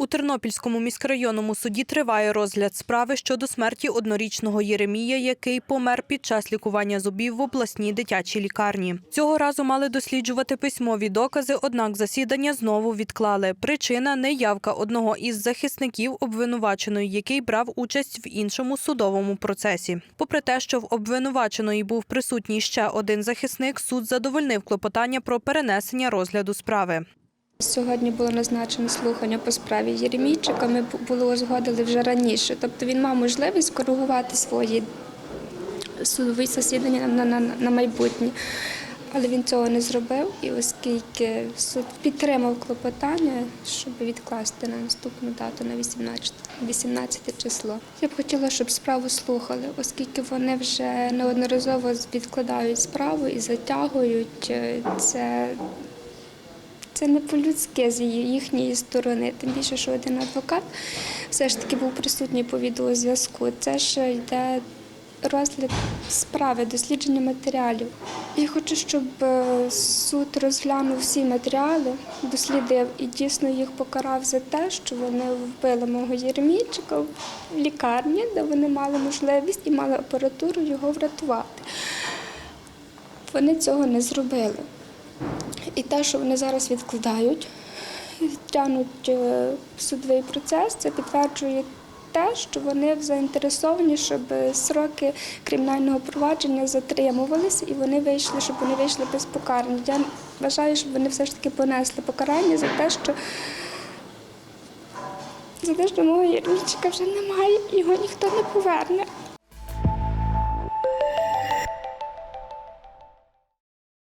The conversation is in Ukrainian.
У Тернопільському міськрайонному суді триває розгляд справи щодо смерті однорічного Єремія, який помер під час лікування зубів в обласній дитячій лікарні. Цього разу мали досліджувати письмові докази, однак засідання знову відклали. Причина неявка одного із захисників обвинуваченої, який брав участь в іншому судовому процесі. Попри те, що в обвинуваченої був присутній ще один захисник, суд задовольнив клопотання про перенесення розгляду справи. Сьогодні було назначено слухання по справі Єремійчика. Ми бу- було узгодили вже раніше. Тобто він мав можливість коригувати свої судові засідання на, на, на майбутнє. Але він цього не зробив, і оскільки суд підтримав клопотання, щоб відкласти на наступну дату на 18, 18 число. Я б хотіла, щоб справу слухали, оскільки вони вже неодноразово відкладають справу і затягують е, це це не по-людськи з їхньої сторони. Тим більше, що один адвокат все ж таки був присутній по відеозв'язку. Це ж йде розгляд справи, дослідження матеріалів. Я хочу, щоб е, суд розглянув всі матеріали, дослідив і дійсно їх покарав за те, що вони вбили мого Єремійчика в лікарні, де вони мали можливість і мали апаратуру його врятувати. Вони цього не зробили. І те, що вони зараз відкладають, тягнуть е, судовий процес, це підтверджує те, що вони заінтересовані, щоб сроки кримінального провадження затримувалися і вони вийшли, щоб вони вийшли без покарання. Я вважаю, щоб вони все ж таки понесли покарання за те, що за те, що мого Єрмічка вже немає, його ніхто не поверне.